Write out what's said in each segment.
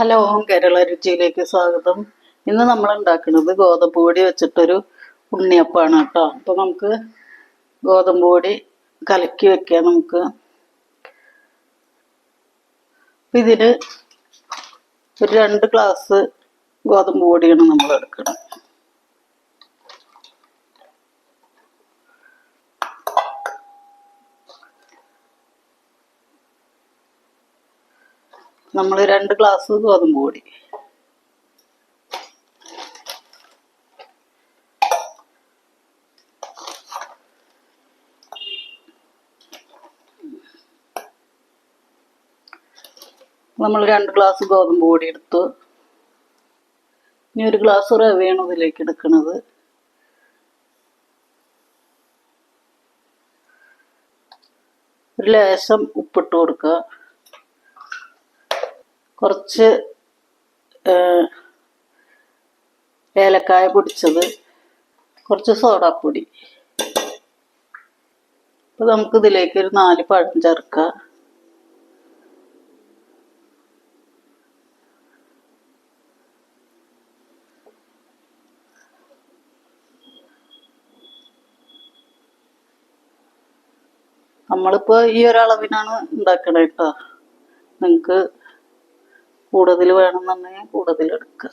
Hello Kerala രുചിയിലേക്ക് സ്വാഗതം. ഇന്ന് നമ്മൾ ഉണ്ടാക്കുന്നത് ഗോതമ്പ് പൊടി വെച്ചിട്ടൊരു ഉണ്ണിയപ്പാണ് കേട്ടോ. അപ്പൊ നമുക്ക് ഗോതമ്പ് പൊടി കലക്കി വെക്കാം നമുക്ക്. ഇതിന് ഒരു രണ്ട് ഗ്ലാസ് ഗോതമ്പ് പൊടിയാണ് നമ്മൾ എടുക്കുന്നത്. നമ്മൾ രണ്ട് ഗ്ലാസ് ഗോതമ്പ് പൊടി. നമ്മൾ രണ്ട് ഗ്ലാസ് ഗോതമ്പ് പൊടി എടുത്തു. ഇനി ഒരു ഗ്ലാസ് റവയാണ് ഇതിലേക്ക് എടുക്കുന്നത് ഒരു ലേശം ഉപ്പിട്ട് കൊടുക്കുക. കുറച്ച് ഏലക്കായ പൊടിച്ചത് കുറച്ച് സോഡാപ്പൊടി. അപ്പൊ നമുക്ക് ഇതിലേക്ക് ഒരു നാല് പഴം ചേർക്കാം. നമ്മളിപ്പോ ഈ ഒരളവിനാണ് ഉണ്ടാക്കണേ കേട്ടോ നിങ്ങക്ക് കൂടുതൽ വേണമെന്നുണ്ടെങ്കിൽ കൂടുതൽ എടുക്കുക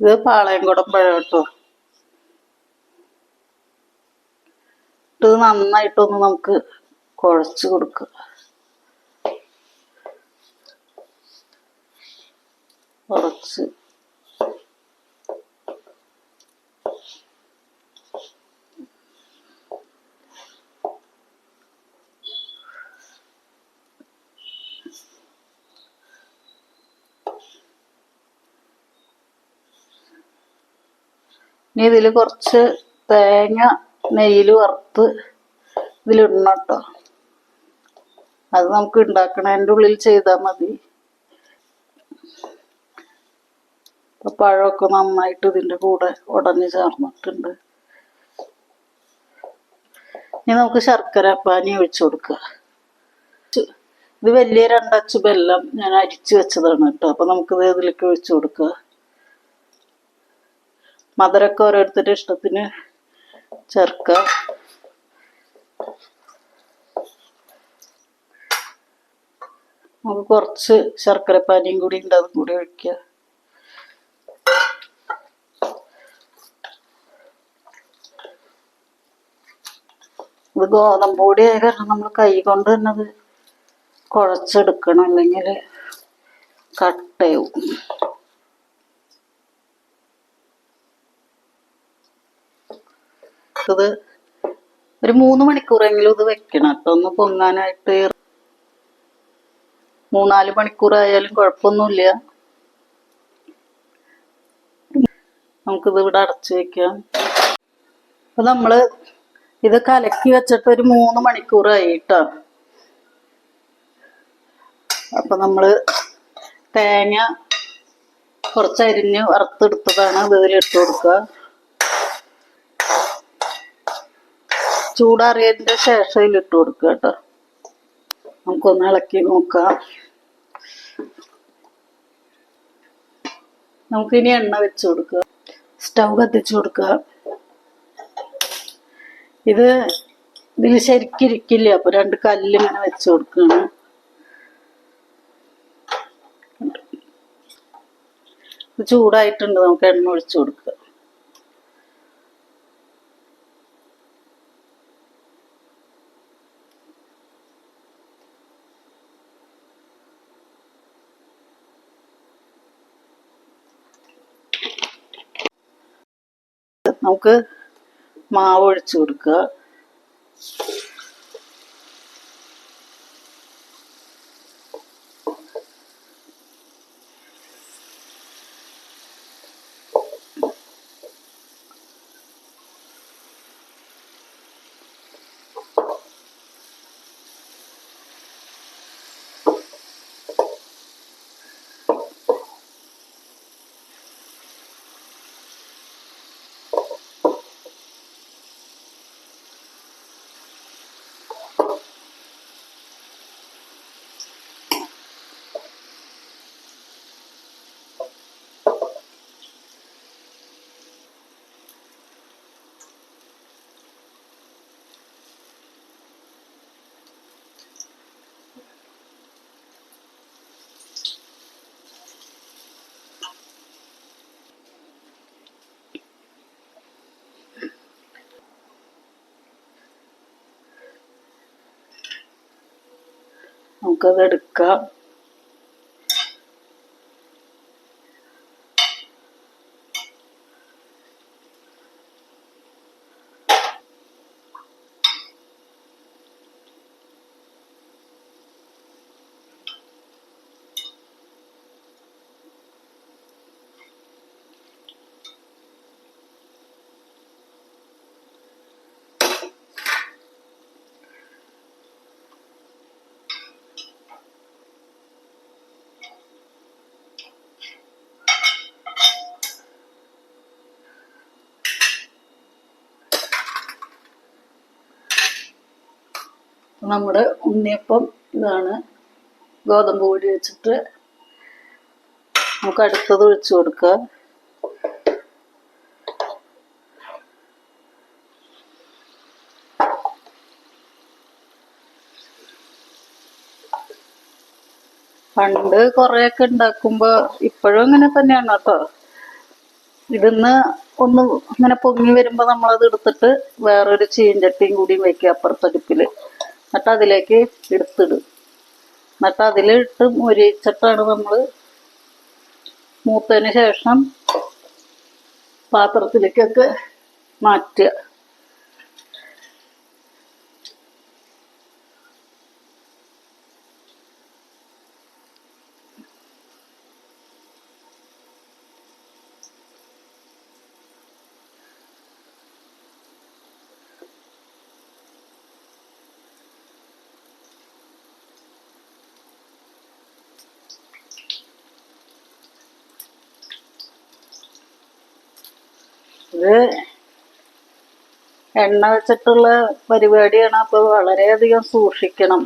ഇത് പാളയംകുടം പഴം കേട്ടോ ഇത് നന്നായിട്ടൊന്ന് നമുക്ക് കുഴച്ച് കൊടുക്കുക കുറച്ച്. ഇനി ഇതിൽ കുറച്ച് തേങ്ങ നെയ്യിൽ വറുത്ത് ഇതിലിടണം കേട്ടോ. അത് നമുക്ക് ഉണ്ടാക്കണതിന്റെ ഉള്ളിൽ ചെയ്താൽ മതി. പഴമൊക്കെ നന്നായിട്ട് ഇതിന്റെ കൂടെ ഉടഞ്ഞ് ചേർന്നിട്ടുണ്ട്. ഇനി നമുക്ക് ശർക്കര പാനി ഒഴിച്ചു കൊടുക്കുക ഇത് വലിയ രണ്ടച്ച് വെല്ലം ഞാൻ അരിച്ചു വെച്ചതാണ് കേട്ടോ. അപ്പൊ നമുക്കിത് ഇതിലേക്ക് ഒഴിച്ചു കൊടുക്കുക മധുരമൊക്കെ ഓരോരുത്തരുടെ ഇഷ്ടത്തിന് ചേർക്കുക. നമുക്ക് കുറച്ച് ശർക്കര പാനിയും കൂടി ഉണ്ട് അതും കൂടി ഒഴിക്കുക. ഇത് ഗോതമ്പ് പൊടി ആയ കാരണം നമ്മൾ കൈ കൊണ്ട് തന്നെ അത് കുഴച്ചെടുക്കണം അല്ലെങ്കിൽ കട്ടയാവും. ഇത് ഒരു മൂന്ന് മണിക്കൂറെങ്കിലും ഇത് വെക്കണം. കേട്ടോ ഒന്ന് പൊങ്ങാനായിട്ട്. മൂന്നാൽ മണിക്കൂറായാലും കുഴപ്പമൊന്നുമില്ല. നമുക്കിത് ഇവിടെ അടച്ചു വെക്കാം. അപ്പൊ നമ്മൾ ഇത് കലക്കി വെച്ചിട്ട് ഒരു മൂന്ന് മണിക്കൂറായി അപ്പൊ നമ്മൾ തേങ്ങ കുറച്ചരിഞ്ഞ് വറുത്തെടുത്തതാണ് ഇതിൽ ഇതിലിട്ട് കൊടുക്കുക. ചൂടാറിയതിന്റെ ശേഷം ഇതിലിട്ട് കൊടുക്കുക കേട്ടോ. നമുക്കൊന്ന് ഇളക്കി നോക്കാം. നമുക്കിനി എണ്ണ വെച്ച് കൊടുക്കുക സ്റ്റൗ കത്തിച്ച് കൊടുക്കുക ഇത് ഇതിൽ ശരിക്കിരിക്കില്ല അപ്പൊ രണ്ട് കല്ല് ഇങ്ങനെ വെച്ച് കൊടുക്കുകയാണ് ചൂടായിട്ടുണ്ട്. നമുക്ക് എണ്ണ ഒഴിച്ചു കൊടുക്കുക നമുക്ക് മാവ് ഒഴിച്ചു കൊടുക്കുക. നമുക്കത് എടുക്കാം. നമ്മുടെ ഉണ്ണിയപ്പം ഇതാണ്. ഗോതമ്പ് പൊടി വെച്ചിട്ട് നമുക്ക് അടുത്തത് ഒഴിച്ചു കൊടുക്കുക പണ്ട് കുറെയൊക്കെ ഉണ്ടാക്കുമ്പോ ഇപ്പോഴും അങ്ങനെ തന്നെയാണ് കേട്ടോ. ഇതിന്ന് ഒന്ന് ഇങ്ങനെ പൊങ്ങി വരുമ്പോൾ നമ്മളത് എടുത്തിട്ട് വേറൊരു ചീഞ്ചട്ടിയും കൂടി വെക്കുക അപ്പുറത്തടുപ്പിൽ എന്നിട്ട് അതിലേക്ക് എടുത്തിടും. എന്നിട്ട് അതിലിട്ട് മുരിച്ചിട്ടാണ് നമ്മൾ മൂത്തതിന് ശേഷം പാത്രത്തിലേക്കൊക്കെ മാറ്റുക. ഇത് എണ്ണ വെച്ചിട്ടുള്ള പരിപാടിയാണ്. അപ്പൊ വളരെയധികം സൂക്ഷിക്കണം.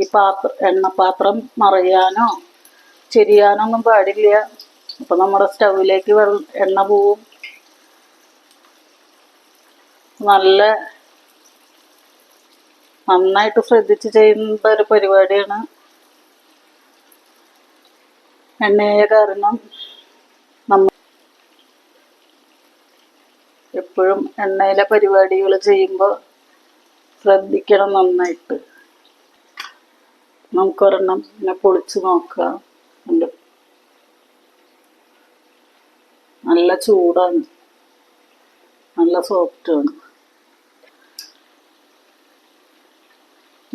ഈ പാത്ര എണ്ണപാത്രം മറിയാനോ ചെരിയാനോ ഒന്നും പാടില്ല. അപ്പൊ നമ്മുടെ സ്റ്റൗവിലേക്ക് എണ്ണ പോവും. നല്ല നന്നായിട്ട് ശ്രദ്ധിച്ച് ചെയ്യുന്ന ഒരു പരിപാടിയാണ്. എണ്ണയെ കാരണം എപ്പോഴും എണ്ണയിലെ പരിപാടികൾ ചെയ്യുമ്പോൾ ശ്രദ്ധിക്കണം നന്നായിട്ട്. നമുക്കൊരെണ്ണം ഇങ്ങനെ പൊളിച്ച് നോക്കാം ഉണ്ട് നല്ല ചൂടാണ്. നല്ല സോഫ്റ്റാണ്.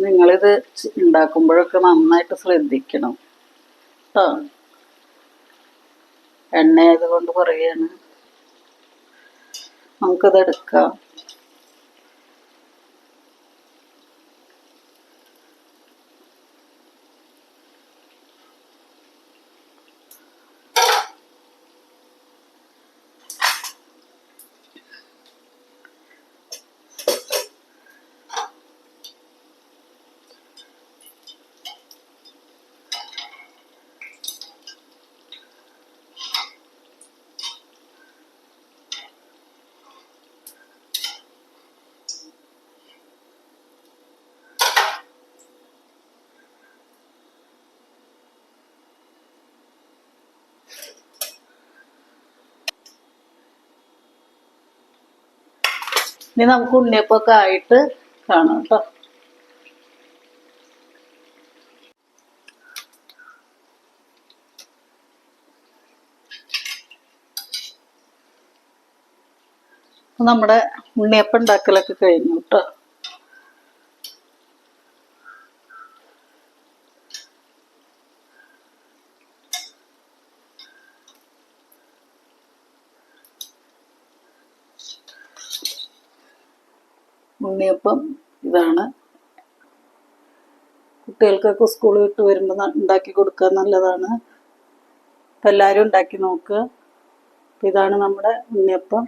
നിങ്ങളിത് ഉണ്ടാക്കുമ്പോഴൊക്കെ നന്നായിട്ട് ശ്രദ്ധിക്കണം. കേട്ടോ എണ്ണ ആയതുകൊണ്ട് പറയാണ് നമുക്കത് എടുക്കാം. ഇനി നമുക്ക് ഉണ്ണിയപ്പൊക്കെ ആയിട്ട് കാണാം കേട്ടോ. നമ്മുടെ ഉണ്ണിയപ്പം ഉണ്ടാക്കലൊക്കെ കഴിഞ്ഞു കേട്ടോ. ഉണ്ണിയപ്പം ഇതാണ്. കുട്ടികൾക്കൊക്കെ സ്കൂൾ വിട്ട് വരുമ്പോൾ ഉണ്ടാക്കി കൊടുക്കാൻ നല്ലതാണ്. അപ്പം എല്ലാവരും ഉണ്ടാക്കി നോക്കുക. ഇതാണ് നമ്മുടെ ഉണ്ണിയപ്പം.